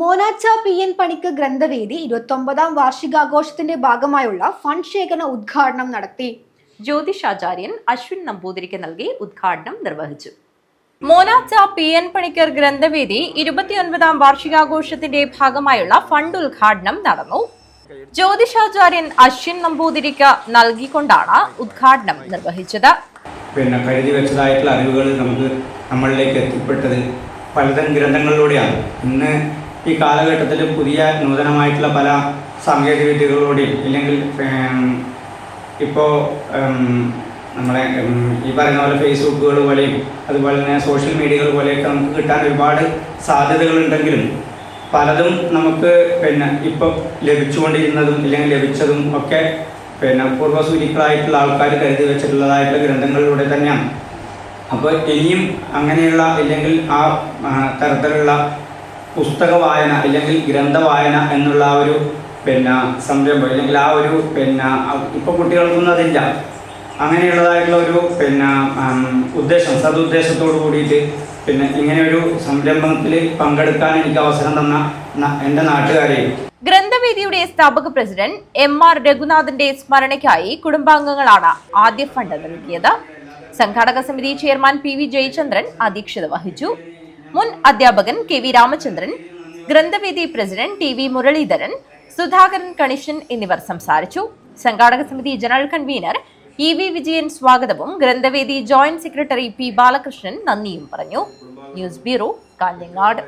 Monacha P N പണിക്ക് ഗ്രന്ഥവേദി ഇരുപത്തൊമ്പതാം വാർഷികാഘോഷത്തിന്റെ ഭാഗമായുള്ള fund ശേഖരണ ഉദ്ഘാടനം നടത്തി ജ്യോതിഷാചാര്യൻ അശ്വിൻ നമ്പൂതിരിക്ക് നൽകി ഉദ്ഘാടനം നിർവഹിച്ചു. മോനാച്ച പി എൻ പണിക്കർ ഗ്രന്ഥവേദി ഇരുപത്തിയൊൻപതാം വാർഷികാഘോഷത്തിന്റെ ഭാഗമായുള്ള ഫണ്ട് ഉദ്ഘാടനം നടന്നു. ജ്യോതിഷാചാര്യൻ അശ്വിൻ നമ്പൂതിരിക്ക് നൽകിക്കൊണ്ടാണ് ഉദ്ഘാടനം നിർവഹിച്ചത്. പിന്നെ കരുതി വെച്ചതായിട്ടുള്ള അറിവുകൾ നമുക്ക് നമ്മളിലേക്ക് എത്തിപ്പെട്ടത് പലതരം ഗ്രന്ഥങ്ങളിലൂടെയാണ്. ഇന്ന് ഈ കാലഘട്ടത്തിൽ പുതിയ നൂതനമായിട്ടുള്ള പല സാങ്കേതിക വിദ്യകളിലൂടെയും ഇല്ലെങ്കിൽ ഇപ്പോൾ നമ്മളെ ഈ പറയുന്ന പോലെ ഫേസ്ബുക്കുകൾ പോലെയും അതുപോലെ തന്നെ സോഷ്യൽ മീഡിയകൾ പോലെയൊക്കെ നമുക്ക് കിട്ടാൻ ഒരുപാട് സാധ്യതകളുണ്ടെങ്കിലും പലതും നമുക്ക് പിന്നെ ഇപ്പം ലഭിച്ചുകൊണ്ടിരുന്നതും ഇല്ലെങ്കിൽ ലഭിച്ചതും ഒക്കെ പിന്നെ പൂർവസൂരികളായിട്ടുള്ള ആൾക്കാർ കരുതി വെച്ചിട്ടുള്ളതായിട്ടുള്ള ഗ്രന്ഥങ്ങളിലൂടെ തന്നെയാണ്. അപ്പോൾ ഇനിയും അങ്ങനെയുള്ള ഇല്ലെങ്കിൽ ആ, തരത്തിലുള്ള പുസ്തക വായന അല്ലെങ്കിൽ ഗ്രന്ഥവായന എന്നുള്ള ആ ഒരു പിന്നെ സംരംഭം അല്ലെങ്കിൽ ആ ഒരു പിന്നെ ഇപ്പോൾ കുട്ടികൾക്കൊന്നും അതില്ല. അങ്ങനെയുള്ളതായിട്ടുള്ള ഒരു പിന്നെ ഉദ്ദേശം സതുദ്ദേശത്തോടു കൂടിയിട്ട് പിന്നെ ഇങ്ങനെ ഒരു സംരംഭത്തിൽ പങ്കെടുക്കാൻ എനിക്ക് അവസരം തന്ന എന്റെ നാട്ടുകാരെയും ഗ്രന്ഥവേദിയുടെ സ്ഥാപക പ്രസിഡന്റ് എം ആർ രഘുനാഥന്റെ സ്മരണയ്ക്കായി കുടുംബാംഗങ്ങളാണ് ആദ്യ ഫണ്ട് നൽകിയത്. സംഘാടക സമിതി ചെയർമാൻ പി വി ജയചന്ദ്രൻ അധ്യക്ഷത വഹിച്ചു. മുൻ അധ്യാപകൻ K V Ramachandran Granthavedi president T V Muraleedharan Sudhakaran Kanishan എന്നിവർ സംസാരിച്ചു. സംഘാടക സമിതി general convener E V Vijayan സ്വാഗതവും Granthavedi joint secretary P Balakrishnan നന്ദിയും പറഞ്ഞു. News bureau Kanhangad.